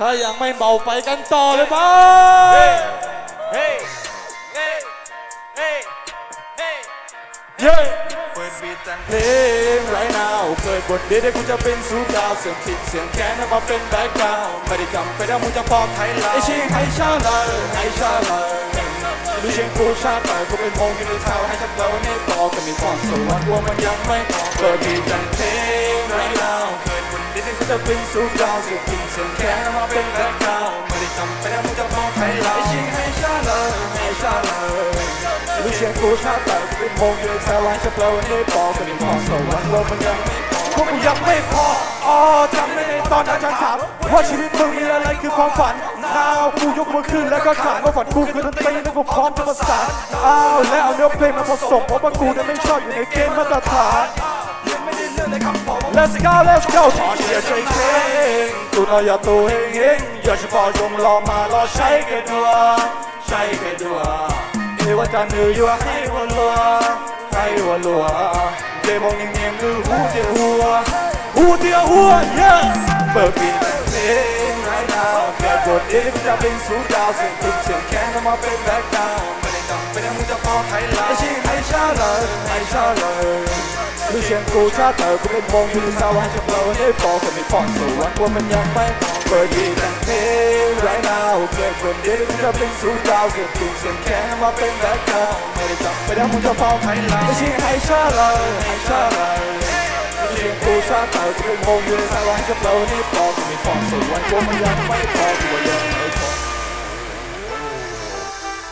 ถ้ายังไม่เบาไปกันต่อเลยมั้เฮ้เฮ้เฮ้เฮ้เฮ้เย้เปิดบีทจังเพลงไรนาวเกิดบทเดียวกูจะเป็นสูดาวเสียงผิดเสียงแค้นนำมาเป็นแบ็คกราวด์ไม่ได้จำไปแล้วมึงจะฟ้องไทยลาวไอชิงให้ชาเลยให้ชาเลยดูเชียงกูชาติกูเป็นมงอยู่ในเท้าให้ฉันเราในต่อก็มีความสวรรค์ว่ามันยังไม่พอเปิดบีจังเพลงไรนาว จะเป็นสูดาวเสียงผิเสียงแค้นนำมาเป็นแบ็คกราวด์ไม่ได้จำไปแล้วมึงจะฟ้องไทยลาวไอชิงให้ชาเลยให้ชาเลยดูเชียงกูชาติแต่เป็นโมงอยู่ในแถวไว้จะเปล่าวันนี้บอกกันพอสวรรค์ว่ามันยังไม่พอพวกกูยังไม่พออ๋อจำไม่ได้ตอนนั้นฉันถามว่าชีวิตมึงมีอะไรคือความฝันนาวกูยกมือขึ้นแล้วก็ขานว่าฝันกูคือดนตรีและกูพร้อมจะประสานอ้าวแล้วเอาเนื้อเพลงมาผสมเพราะว่ากูนั้นไม่ชอบอยู่ในเกณฑ์มาตรฐาน Let's go let's go ถอเสียร์ใจเพลงตูนอย่ตัวเองเองอย่าเฉพาะยงรอมารอใช้แค่ดัวใช้แค่ดัวเอว่าจะเหนื่อยอยู่ให้หัวลัวให้หัวลัวเดมองนิ่งๆคือหูเดียวหัวหูเดียวหัว yeah เปิดปีแต่เพลงไรนาวเกิดบทเอกจะเป็นสูงดาวเสียงตึงเสียงแค้นมาเป็นแบ็คดาวไม่ได้จำเป็นมึงจะฟ้องไทยลาวไอชิงให้ชาเลยให้ชาเลย ดูเชียงกูชาติแต่กูเป็นมงอยู่ในสาวให้ฉันเราได้บอกันไม่พอสวรรค์ว่ามันยังไม่พอเปิดดีแต่เพลงไรนาวเกิดคนเดียวที่จะเป็นสูงดาวเสียงตูเสียงแค้นมาเป็นแบ็คกราวด์ไม่ได้จำไปแล้วมึงจะฟ้องไทยลาวไม่ใช่ให้ชาเลยให้ชาเลยดูเชียงกูชาติแต่กูเป็นมงยู่ในสาวให้ฉันเราได้บอกันไม่พอสวรรค์ว่ามันยังไม่พอกูว่ายังไม่พอ